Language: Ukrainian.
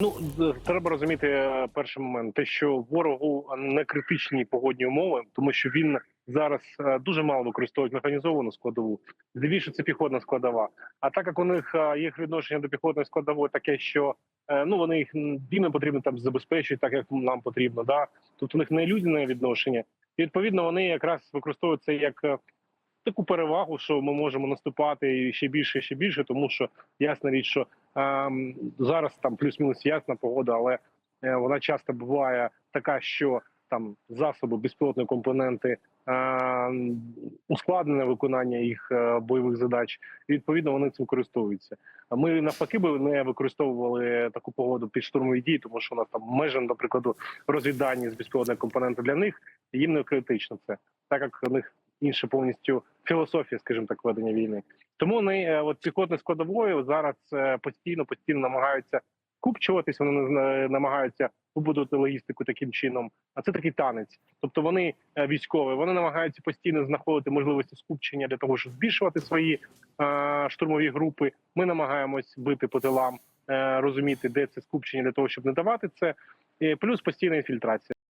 Ну треба розуміти е, перший момент, те, що ворогу не критичні погодні умови, тому що він зараз е, дуже мало використовує механізовану складову. Здебільше це піхотна складова. А так як у них е, їх відношення до піхотної складової таке, що ну вони їх не потрібно там забезпечують, так як нам потрібно. Да, тобто у них не людяне відношення. І відповідно вони якраз використовують це як таку перевагу, що ми можемо наступати ще більше, ще більше, тому що ясна річ, що Ем, зараз там плюс-мінус ясна погода, але е, вона часто буває така, що там засоби, безпілотні компоненти, е, ускладнене виконання їх е, бойових задач. І відповідно вони цим користуються. Ми навпаки би не використовували таку погоду під штурмові дії, тому що у нас там межа, до прикладу, розвіддані з безпілотних компонентів для них їм не критично це, так як у них інша повністю філософія, скажімо так, ведення війни. Тому вони е, от піхотною складовою зараз е, постійно постійно намагаються купчуватись. Вони е, намагаються побудувати логістику таким чином. А це такий танець. Тобто вони військові, вони намагаються постійно знаходити можливості скупчення для того, щоб збільшувати свої штурмові групи. Ми намагаємось бити по тилам, розуміти, де це скупчення для того, щоб не давати це. Плюс постійна інфільтрація.